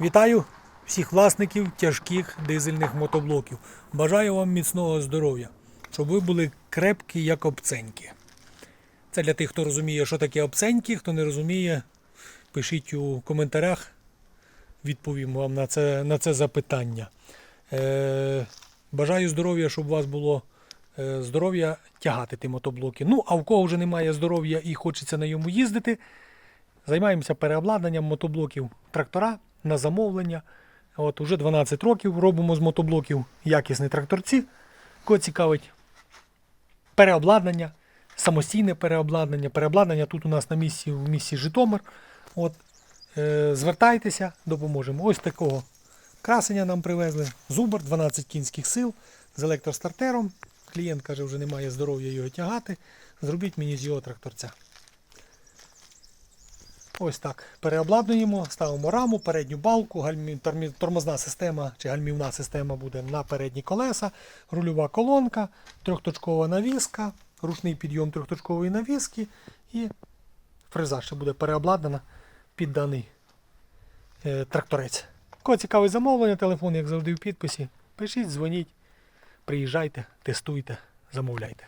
Вітаю всіх власників тяжких дизельних мотоблоків. Бажаю вам міцного здоров'я, щоб ви були крепкі, як обценьки. Це для тих, хто розуміє, що таке обценьки, хто не розуміє, пишіть у коментарях, відповім вам на це, на це запитання. Е, бажаю здоров'я, щоб у вас було е, здоров'я тягати ті мотоблоки. Ну, а в кого вже немає здоров'я і хочеться на йому їздити, Займаємося переобладнанням мотоблоків трактора на замовлення. От Уже 12 років робимо з мотоблоків якісні тракторці. Кого цікавить переобладнання, самостійне переобладнання. Переобладнання тут у нас на місці в місті Житомир. От, е, звертайтеся, допоможемо. Ось такого красення нам привезли. Зубр 12 кінських сил з електростартером. Клієнт каже, вже немає здоров'я його тягати. Зробіть мені з його тракторця. Ось так. Переобладнуємо, ставимо раму, передню балку, гальмі, тормозна система чи гальмівна система буде на передні колеса, рульова колонка, трьохточкова навіска, ручний підйом трьохточкової навіски і фреза ще буде переобладнана під даний е, тракторець. Кого цікавить замовлення, телефон, як завжди, в підписі. Пишіть, дзвоніть, приїжджайте, тестуйте, замовляйте.